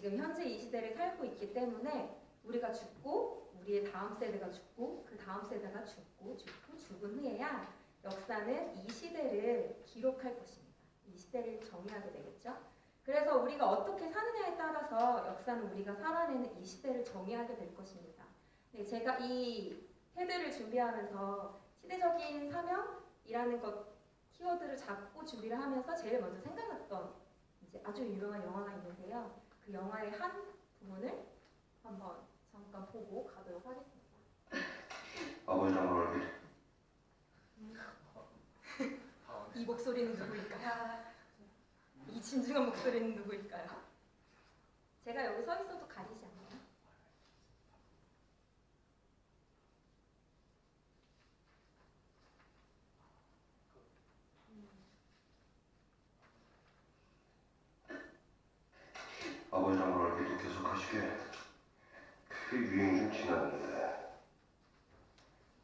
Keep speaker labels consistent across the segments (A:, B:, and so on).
A: 지금 현재 이 시대를 살고 있기 때문에 우리가 죽고 우리의 다음 세대가 죽고 그 다음 세대가 죽고 죽고 죽은 후에야 역사는 이 시대를 기록할 것입니다. 이 시대를 정의하게 되겠죠. 그래서 우리가 어떻게 사느냐에 따라서 역사는 우리가 살아내는 이 시대를 정의하게 될 것입니다. 네, 제가 이 테드를 준비하면서 시대적인 사명이라는 것 키워드를 잡고 준비를 하면서 제일 먼저 생각났던 이제 아주 유명한 영화가 있는데요. 그 영화의 한 부분을 한번 잠깐 보고 가도록 하겠습니다.
B: 아버지랑 얼핏
A: 이 목소리는 누구일까요? 이 진중한 목소리는 누구일까요? 제가 여기 서 있어도 가리지 않나요?
B: 아버지랑 얼핏도 계속 하시게 그게 유행 중 지났는데.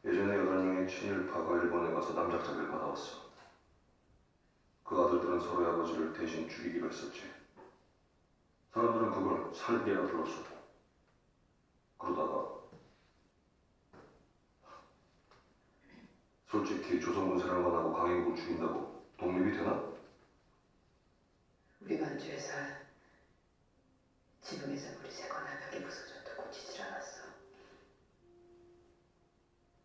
B: 예전에 여덟 명의 친일파가 일본에 가서 남작자를 받아왔어. 그 아들들은 서로의 아버지를 대신 죽이기로 했었지. 사람들은 그걸 살기라 불렀어. 그러다가 솔직히 조선군 사령관하고 강인군 죽인다고 독립이 되나?
C: 우리 반주에서 지붕에서 물이 새거나 벽이 부서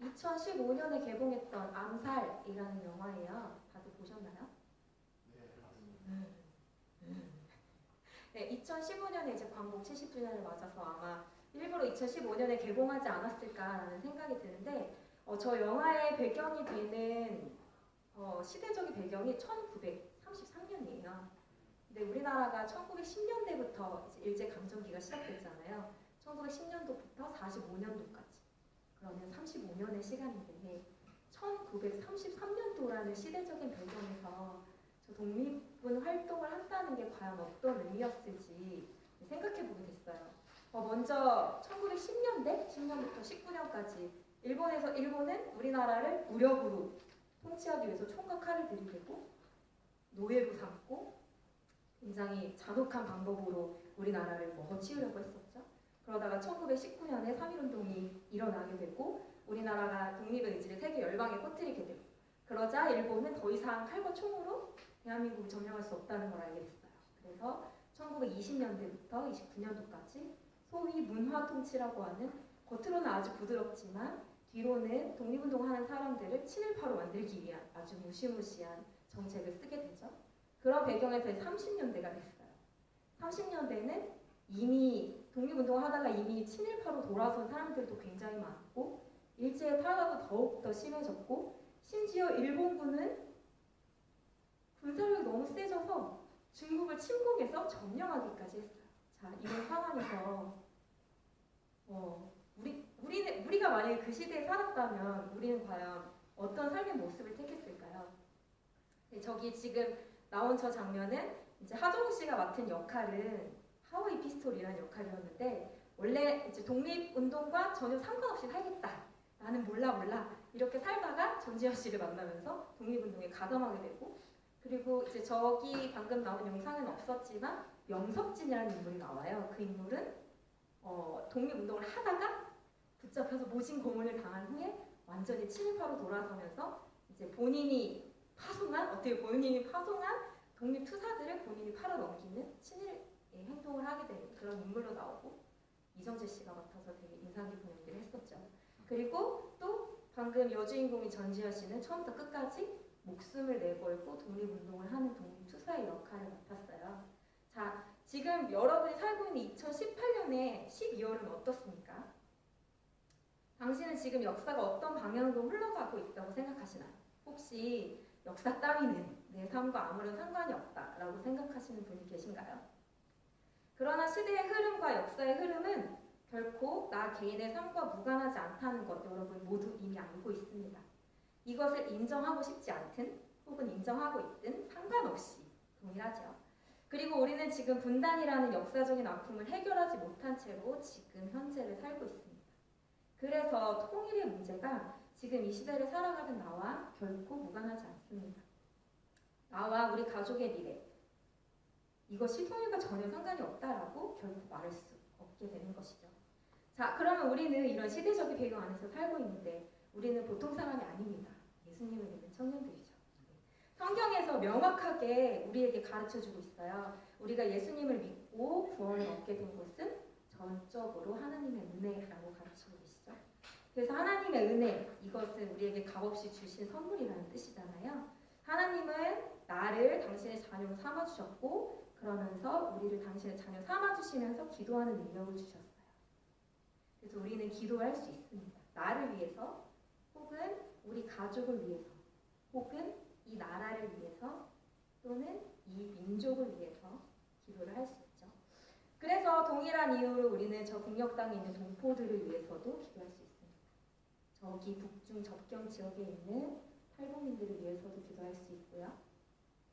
A: 2015년에 개봉했던 암살이라는 영화예요. 다들 보셨나요? 네, 2015년에 이제 광복 70주년을 맞아서 아마 일부러 2015년에 개봉하지 않았을까라는 생각이 드는데 어, 저 영화의 배경이 되는 어, 시대적인 배경이 1933년이에요. 근데 우리나라가 1910년대부터 이제 일제 강점기가 시작됐잖아요. 1910년도부터 45년도까지. 그러면 35년의 시간인데 1933년도라는 시대적인 배경에서 저 독립군 활동을 한다는 게 과연 어떤 의미였을지 생각해 보게 됐어요. 어, 먼저 1910년대, 10년부터 19년까지 일본에서 일본은 우리나라를 무력으로 통치하기 위해서 총과 칼을 들이대고 노예로 삼고 굉장히 잔혹한 방법으로 우리나라를 먹어치우려고 했었죠. 그러다가 1919년에 3.1운동이 일어나게 되고 우리나라가 독립의지를 세계 열방에 퍼뜨리게 되고 그러자 일본은 더 이상 칼과 총으로 대한민국을 점령할 수 없다는 걸 알게 됐어요. 그래서 1920년대부터 29년도까지 소위 문화 통치라고 하는 겉으로는 아주 부드럽지만 뒤로는 독립운동하는 사람들을 친일파로 만들기 위한 아주 무시무시한 정책을 쓰게 되죠. 그런 배경에서 30년대가 됐어요. 30년대는 이미 독립운동을 하다가 이미 친일파로 돌아선 사람들도 굉장히 많고 일제의 탄압도 더욱더 심해졌고 심지어 일본군은 군사력이 너무 세져서 중국을 침공해서 점령하기까지 했어요. 자, 이런 상황에서 어, 우리 우리는 우리가 만약에 그 시대에 살았다면 우리는 과연 어떤 삶의 모습을 택했을까요? 네, 저기 지금 나온 저 장면은 이제 하정우 씨가 맡은 역할은 하와이 피스톨이라는 역할이었는데 원래 이제 독립운동과 전혀 상관없이 살겠다. 나는 몰라 몰라 이렇게 살다가 전지현 씨를 만나면서 독립운동에 가담하게 되고 그리고 이제 저기 방금 나온 영상은 없었지만 명석진이라는 인물이 나와요. 그 인물은 어, 독립운동을 하다가 붙잡혀서 모진 고문을 당한 후에 완전히 친일파로 돌아서면서 이제 본인이 파송한 어떻게 본인이 파송한 독립 투사들을 본인이 팔아 넘기는 친일 행동을 하게 되는 그런 인물로 나오고 이정재 씨가 맡아서 되게 인상 깊은 연기를 했었죠. 그리고 또 방금 여주인공인 전지현 씨는 처음부터 끝까지 목숨을 내걸고 독립운동을 하는 독립투사의 역할을 맡았어요. 자, 지금 여러분이 살고 있는 2018년에 12월은 어떻습니까? 당신은 지금 역사가 어떤 방향으로 흘러가고 있다고 생각하시나요? 혹시 역사 따위는 내 삶과 아무런 상관이 없다라고 생각하시는 분이 계신가요? 그러나 시대의 흐름과 역사의 흐름은 결코 나 개인의 삶과 무관하지 않다는 것 여러분 모두 이미 알고 있습니다. 이것을 인정하고 싶지 않든 혹은 인정하고 있든 상관없이 동일하죠. 그리고 우리는 지금 분단이라는 역사적인 아픔을 해결하지 못한 채로 지금 현재를 살고 있습니다. 그래서 통일의 문제가 지금 이 시대를 살아가는 나와 결코 무관하지 않습니다. 나와 우리 가족의 미래 이것이 통일과 전혀 상관이 없다라고 결코 말할 수 없게 되는 것이죠. 자, 그러면 우리는 이런 시대적인 배경 안에서 살고 있는데 우리는 보통 사람이 아닙니다. 예수님을 믿는 청년들이죠. 성경에서 명확하게 우리에게 가르쳐 주고 있어요. 우리가 예수님을 믿고 구원을 얻게 된 것은 전적으로 하나님의 은혜라고 가르치고 계시죠. 그래서 하나님의 은혜, 이것은 우리에게 값없이 주신 선물이라는 뜻이잖아요. 하나님은 나를 당신의 자녀로 삼아주셨고, 그러면서 우리를 당신의 자녀 삼아주시면서 기도하는 능력을 주셨어요. 그래서 우리는 기도할 수 있습니다. 나를 위해서, 혹은 우리 가족을 위해서, 혹은 이 나라를 위해서, 또는 이 민족을 위해서 기도를 할 수 있죠. 그래서 동일한 이유로 우리는 저 북녘 땅에 있는 동포들을 위해서도 기도할 수 있습니다. 저기 북중 접경 지역에 있는 탈북민들을 위해서도 기도할 수 있고요.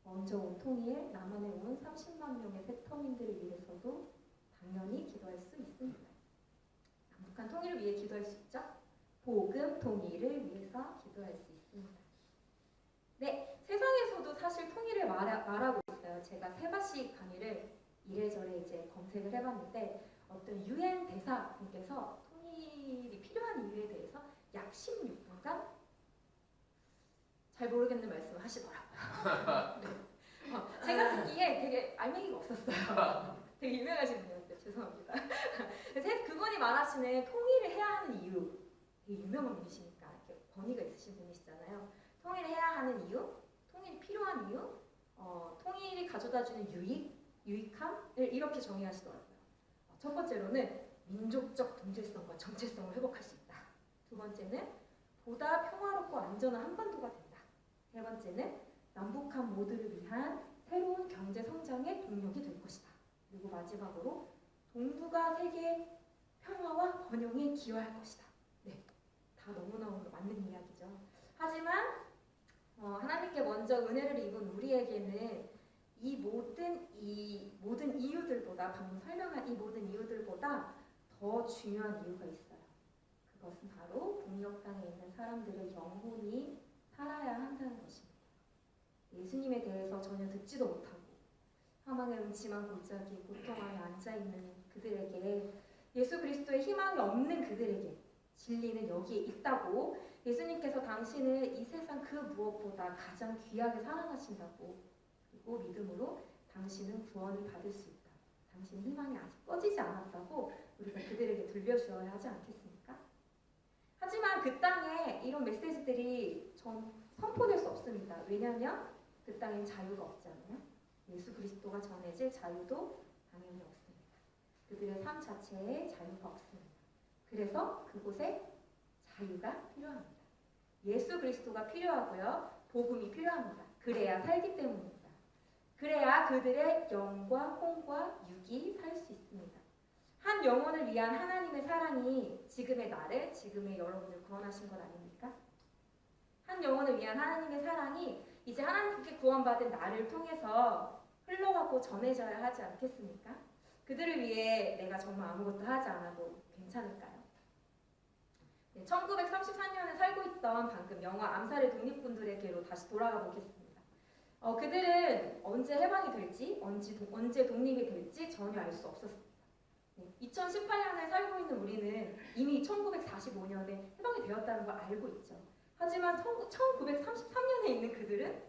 A: 먼저 온 통일, 남한에 온 30만 명의 세터민들을 위해서도 당연히 기도할 수 있습니다. 남북한 통일을 위해 기도할 수 있죠. 복음 통일을 위해서 기도할 수 있습니다. 네, 세상에서도 사실 통일을 말하, 말하고 있어요. 제가 세바시 강의를 이래저래 이제 검색을 해봤는데 어떤 유엔 대사분께서 통일이 필요한 이유에 대해서 약 16분간 잘 모르겠는 말씀을 하시더라고요. 네. 어, 제가 듣기에 되게 알맹이가 없었어요. 되게 유명하신 분이었는데 죄송합니다. 그래서 그분이 말하시는 통일을 해야 하는 이유 되게 유명한 분이시니까 이렇게 권위가 있으신 분이시잖아요. 통일을 해야 하는 이유, 통일이 필요한 이유, 어, 통일이 가져다주는 유익, 유익함을 이렇게 정의하시더라고요. 어, 첫 번째로는 민족적 동질성과 정체성을 회복할 수 있다. 두 번째는 보다 평화롭고 안전한 한반도가 된다. 세 번째는 남북한 모두를 위한 새로운 경제 성장의 동력이 될 것이다. 그리고 마지막으로 동북아 세계 평화와 번영에 기여할 것이다. 네, 다 너무너무 맞는 이야기죠. 하지만 어, 하나님께 먼저 은혜를 입은 우리에게는 이 모든 이 모든 이유들보다 방금 설명한 이 모든 이유들보다 더 중요한 이유가 있어요. 그것은 바로 북녘 땅에 있는 사람들의 영혼이 살아야 한다는 것입니다. 예수님에 대해서 전혀 듣지도 못하고 사망의 음침한 골짜기 고통 안에 앉아 있는 그들에게 예수 그리스도의 희망이 없는 그들에게 진리는 여기에 있다고 예수님께서 당신을 이 세상 그 무엇보다 가장 귀하게 사랑하신다고 그리고 믿음으로 당신은 구원을 받을 수 있다. 당신의 희망이 아직 꺼지지 않았다고 우리가 그들에게 들려주어야 하지 않겠습니까? 하지만 그 땅에 이런 메시지들이 전 선포될 수 없습니다. 왜냐하면 그 땅엔 자유가 없잖아요. 예수 그리스도가 전해질 자유도 당연히 없습니다. 그들의 삶 자체에 자유가 없습니다. 그래서 그곳에 자유가 필요합니다. 예수 그리스도가 필요하고요. 복음이 필요합니다. 그래야 살기 때문입니다. 그래야 그들의 영과 혼과 육이 살 수 있습니다. 한 영혼을 위한 하나님의 사랑이 지금의 나를, 지금의 여러분을 구원하신 것 아닙니까? 한 영혼을 위한 하나님의 사랑이 이제 하나님께 구원받은 나를 통해서 흘러가고 전해져야 하지 않겠습니까? 그들을 위해 내가 정말 아무것도 하지 않아도 괜찮을까요? 네, 1934년에 살고 있던 방금 영화 암살의 독립군들에게로 다시 돌아가 보겠습니다. 어, 그들은 언제 해방이 될지, 언제, 도- 언제 독립이 될지 전혀 알 수 없었습니다. 네, 2018년에 살고 있는 우리는 이미 1945년에 해방이 되었다는 걸 알고 있죠. 하지만 1933년에 있는 그들은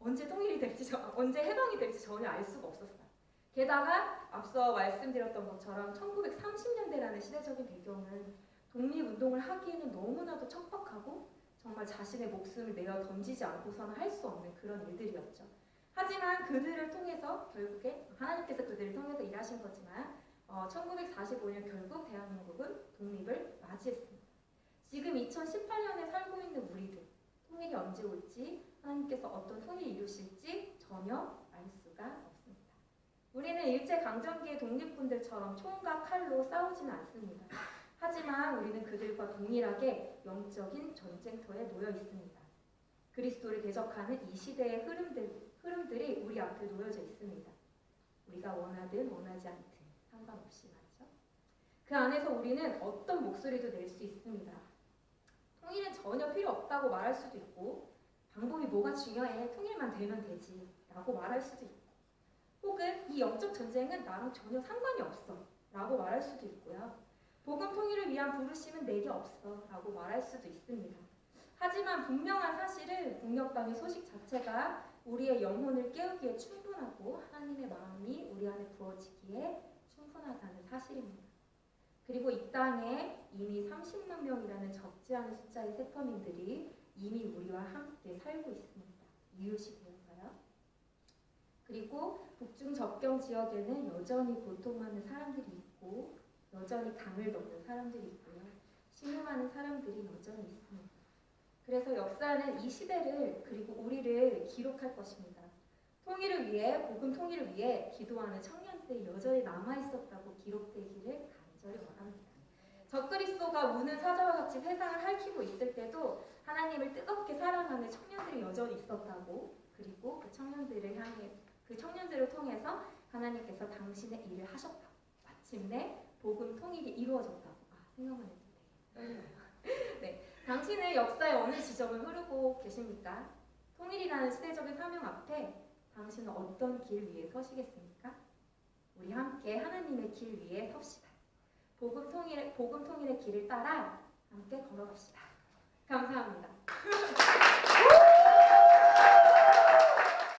A: 언제 통일이 될지, 저- 언제 해방이 될지 전혀 알 수가 없었어요. 게다가 앞서 말씀드렸던 것처럼 1930년대라는 시대적인 배경은 독립운동을 하기에는 너무나도 척박하고 정말 자신의 목숨을 내어 던지지 않고서는 할 수 없는 그런 일들이었죠. 하지만 그들을 통해서 결국에 하나님께서 그들을 통해서 일하신 거지만 어, 1945년 결국 대한민국은 독립을 맞이했습니다. 지금 2018년에 살고 있는 우리들 통일이 언제 올지 하나님께서 어떤 통일을 이루실지 전혀 알 수가 없습니다. 우리는 일제 강점기의 독립군들처럼 총과 칼로 싸우지는 않습니다. 하지만 우리는 그들과 동일하게 영적인 전쟁터에 놓여 있습니다. 그리스도를 대적하는 이 시대의 흐름들, 흐름들이 우리 앞에 놓여져 있습니다. 우리가 원하든 원하지 않든 상관없이 말이죠. 그 안에서 우리는 어떤 목소리도 낼 수 있습니다. 통일은 전혀 필요 없다고 말할 수도 있고 방법이 뭐가 중요해 통일만 되면 되지 라고 말할 수도 있고 혹은 이 영적 전쟁은 나랑 전혀 상관이 없어 라고 말할 수도 있고요. 복음 통일을 위한 부르심은 내게 없어 라고 말할 수도 있습니다. 하지만 분명한 사실은 북녘방의 소식 자체가 우리의 영혼을 깨우기에 충분하고 하나님의 마음이 우리 안에 부어지기에 충분하다는 사실입니다. 그리고 이 땅에 이미 30만 명이라는 적지 않은 숫자의 세터민들이 이미 우리와 함께 살고 있습니다. 이웃이 되어서요. 그리고 북중 접경 지역에는 여전히 고통하는 사람들이 있고 여전히 강을 넘는 사람들이 있고요. 신음하는 사람들이 여전히 있습니다. 그래서 역사는 이 시대를 그리고 우리를 기록할 것입니다. 통일을 위해 복음 통일을 위해 기도하는 청년들이 여전히 남아 있었다고 기록되기를 간 절히 원합니다. 적그리스도가 우는 사자와 같이 세상을 핥히고 있을 때도 하나님을 뜨겁게 사랑하는 청년들이 여전히 있었다고 그리고 그 청년들을 향해 그 청년들을 통해서 하나님께서 당신의 일을 하셨다. 마침내 복음 통일이 이루어졌다고. 아 생각만 떨려요. 네, 당신은 역사의 어느 지점을 흐르고 계십니까? 통일이라는 시대적인 사명 앞에 당신은 어떤 길 위에 서시겠습니까? 우리 함께 하나님의 길 위에 섭시다. 복음 통일의, 복음 통일의 길을 따라 함께 걸어갑시다. 감사합니다.